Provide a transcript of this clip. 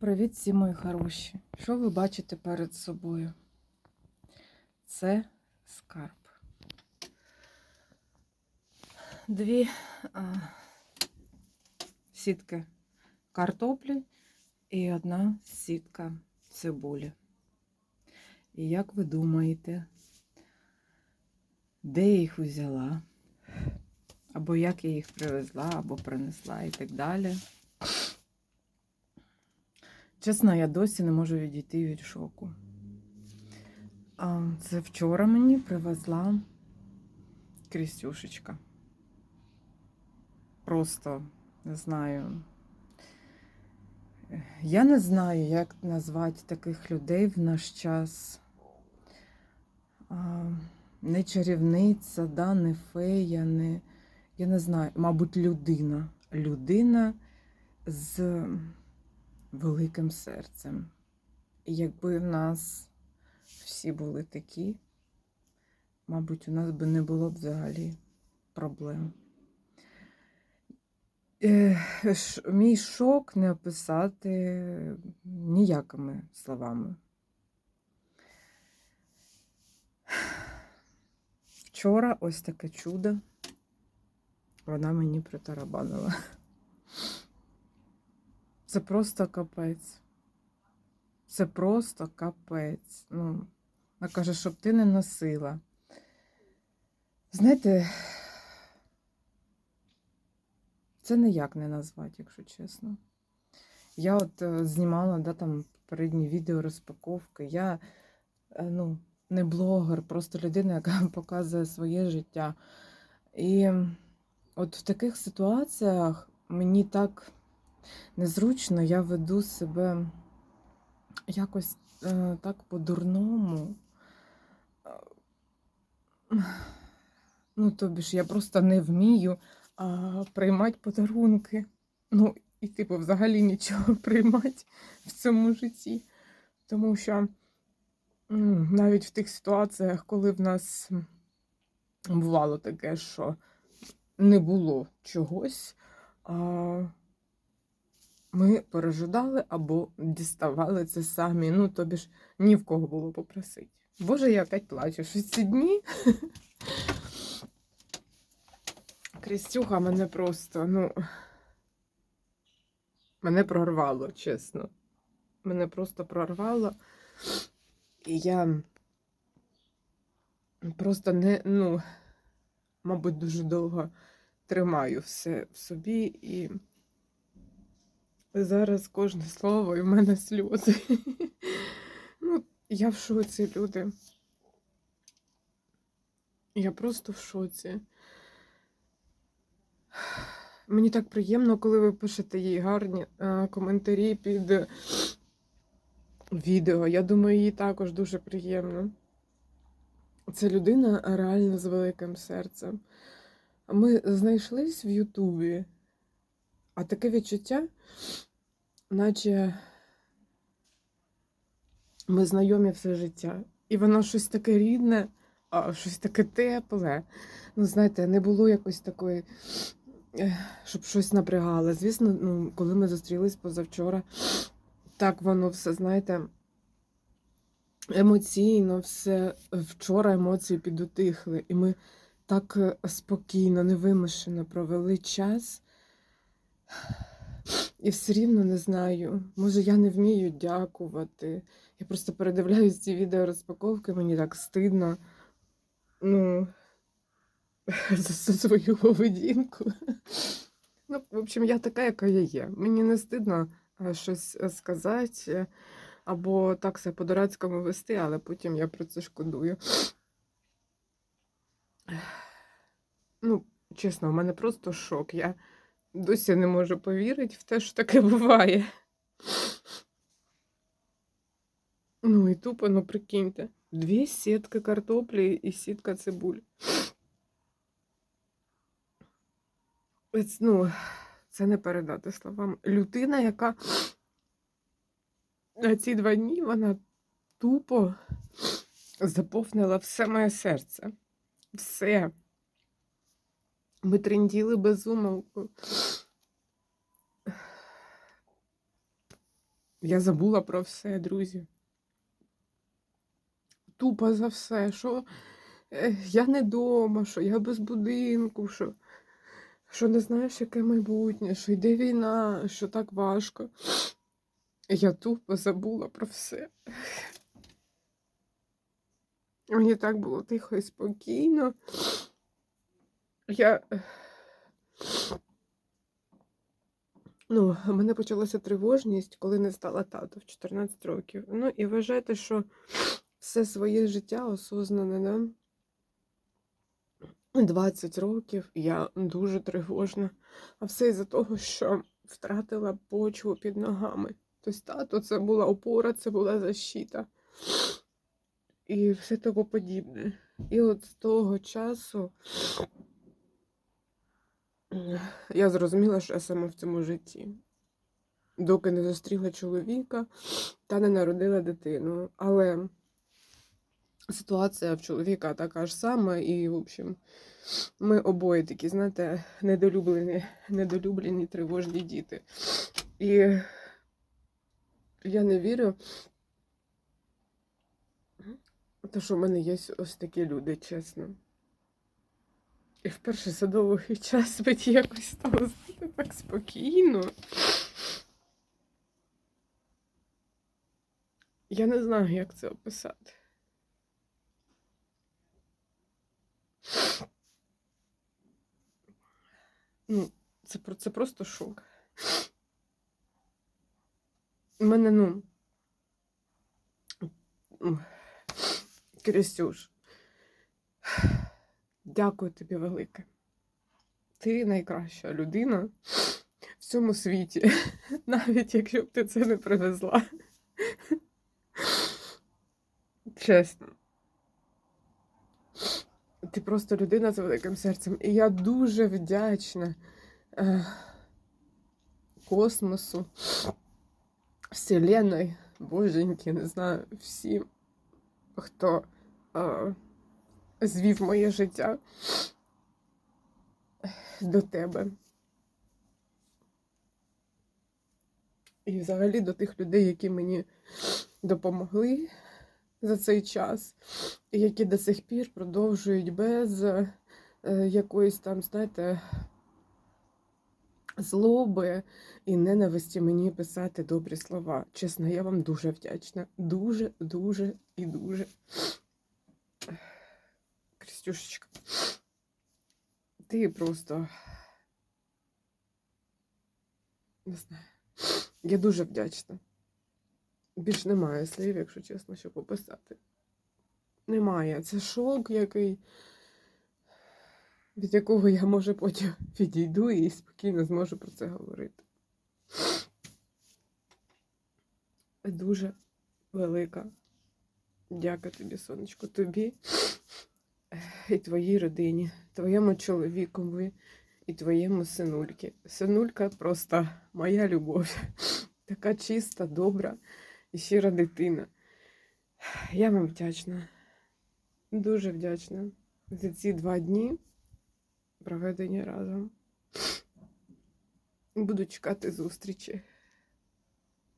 Привіт всі мої хороші. Що ви бачите перед собою? Це скарб. Дві а, сітки картоплі і одна сітка цибулі. І як ви думаєте, де я їх взяла? Або як я їх привезла, або принесла і так далі. Чесно, я досі не можу відійти від шоку. А, Це вчора мені привезла Крістюшечка. Просто не знаю. Я не знаю, як назвати таких людей в наш час. Не чарівниця, да, не фея, не. Я не знаю, мабуть, людина. Людина з великим серцем. І якби в нас всі були такі, мабуть, у нас би не було б взагалі проблем. Мій шок не описати ніякими словами. Вчора ось таке чудо вона мені притарабанила. Це просто капець. Це просто капець. Ну, вона каже, щоб ти не носила. Знаєте, це ніяк не назвати, якщо чесно. Я от е, знімала да, там передні відео розпаковки. Я е, ну, не блогер, просто людина, яка показує своє життя. І от в таких ситуаціях мені так незручно, я веду себе якось е, так по-дурному. Ну, тобі ж я просто не вмію а, приймати подарунки. Ну, і типу, взагалі нічого приймати в цьому житті. Тому що навіть в тих ситуаціях, коли в нас бувало таке, що не було чогось, а, ми пережидали або діставали це самі. Ну, тобі ж ні в кого було попросити. Боже, я опять плачу. Що ці дні. Крістюха мене просто, ну. Мене прорвало, чесно. Мене просто прорвало. І я просто не, ну, мабуть, дуже довго тримаю все в собі і зараз кожне слово і в мене сльози. Ну, я в шоці, люди. Я просто в шоці. Мені так приємно, коли ви пишете їй гарні е, коментарі під відео. Я думаю, їй також дуже приємно. Це людина реально з великим серцем. Ми знайшлись в Ютубі, а таке відчуття, наче ми знайомі все життя. І воно щось таке рідне, а щось таке тепле. Ну, знаєте, не було якось такої, щоб щось напрягало. Звісно, ну, коли ми зустрілись позавчора, так воно все, знаєте, емоційно, все вчора емоції підутихли. І ми так е, спокійно, невимушено провели час. І все рівно не знаю. Може, я не вмію дякувати. Я просто передивляюсь ці відео розпаковки, мені так стидно. Ну, за свою поведінку. Ну, в общем, я така, яка я є. Мені не стидно е, щось е, сказати е, або так себе по-дурацькому вести, але потім я про це шкодую. Ну, чесно, у мене просто шок. Я досі не можу повірити в те, що таке буває. Ну і тупо, ну прикиньте, дві сітки картоплі і сітка цибулі. Ось, Ну, це не передати словам. Людина, яка на ці два дні вона тупо заповнила все моє серце. Все. Ми тренділи без умолку. Я забула про все, друзі. Тупо за все, що е, я не вдома, що я без будинку, що, що не знаєш, яке майбутнє, що йде війна, що так важко. Я тупо забула про все. Мені так було тихо і спокійно. Я. Ну, в мене почалася тривожність, коли не стала тато в 14 років. Ну, і вважайте, що все своє життя осознане, да? 20 років я дуже тривожна. А все із-за того, що втратила почву під ногами. Тобто тато це була опора, це була защита. І все тому подібне. І от з того часу я зрозуміла, що я сама в цьому житті. Доки не зустріла чоловіка та не народила дитину. Але ситуація в чоловіка така ж сама, і, в общем, ми обоє такі, знаєте, недолюблені, недолюблені тривожні діти. І я не вірю, те, що в мене є ось такі люди, чесно. І вперше за довгий час мені якось стало так спокійно. Я не знаю, як це описати. Ну, це, це просто шок. У мене, ну. Крістюш, дякую тобі велике. Ти найкраща людина в цьому світі, навіть якщо б ти це не привезла. Чесно. Ти просто людина з великим серцем. І я дуже вдячна е, космосу, Вселенной, Боженьки, не знаю, всім, хто е, звів моє життя до тебе. І взагалі до тих людей, які мені допомогли за цей час, і які до сих пір продовжують без е, якоїсь там, знаєте, злоби і ненависті мені писати добрі слова. Чесно, я вам дуже вдячна. Дуже, дуже і дуже. Крістюшечка, ти просто не знаю. Я дуже вдячна. Більш немає слів, якщо чесно, щоб описати. Немає. Це шок, який, від якого я, може, потім відійду і спокійно зможу про це говорити. Дуже велика. Дяка тобі, сонечко, тобі і твоїй родині, твоєму чоловікові і твоєму синульки. Синулька просто моя любов. Така чиста, добра і щира дитина. Я вам вдячна. Дуже вдячна за ці два дні, проведені разом. Буду чекати зустрічі.